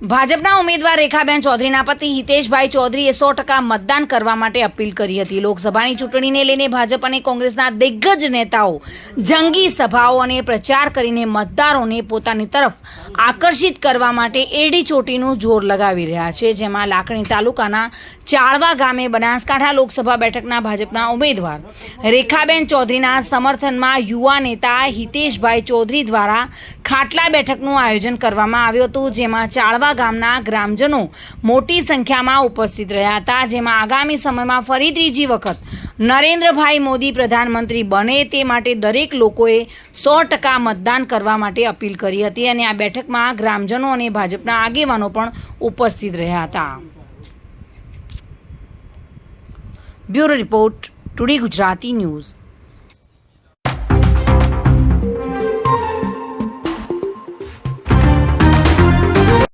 ભાજપના ઉમેદવાર રેખાબેન ચૌધરીના પતિ હિતેશભાઈ ચૌધરીએ સો ટકા મતદાન કરવા માટે અપીલ કરી હતી. લોકસભાની ચૂંટણીને લઈને ભાજપ અને કોંગ્રેસના દિગ્ગજ નેતાઓ જંગી સભાઓ અને પ્રચાર કરીને મતદારોને પોતાની તરફ આકર્ષિત કરવા માટે એડી ચોટીનું જોર લગાવી રહ્યા છે, જેમાં લાખણી તાલુકાના ચાળવા ગામે બનાસકાંઠા લોકસભા બેઠકના ભાજપના ઉમેદવાર રેખાબેન ચૌધરીના સમર્થનમાં યુવા નેતા હિતેશભાઈ ચૌધરી દ્વારા ખાટલા બેઠકનું આયોજન કરવામાં આવ્યું હતું, જેમાં ચાળવા ગામના ગ્રામજનો મોટી સંખ્યામાં ઉપસ્થિત રહ્યા હતા, જેમાં આગામી સમયમાં ફરી ત્રીજી વખત નરેન્દ્રભાઈ મોદી પ્રધાનમંત્રી બને તે માટે દરેક લોકોએ સો ટકા મતદાન કરવા માટે અપીલ કરી હતી અને આ બેઠકમાં ગ્રામજનો અને ભાજપના આગેવાનો પણ ઉપસ્થિત રહ્યા હતા. Bureau report, today Gujarati news.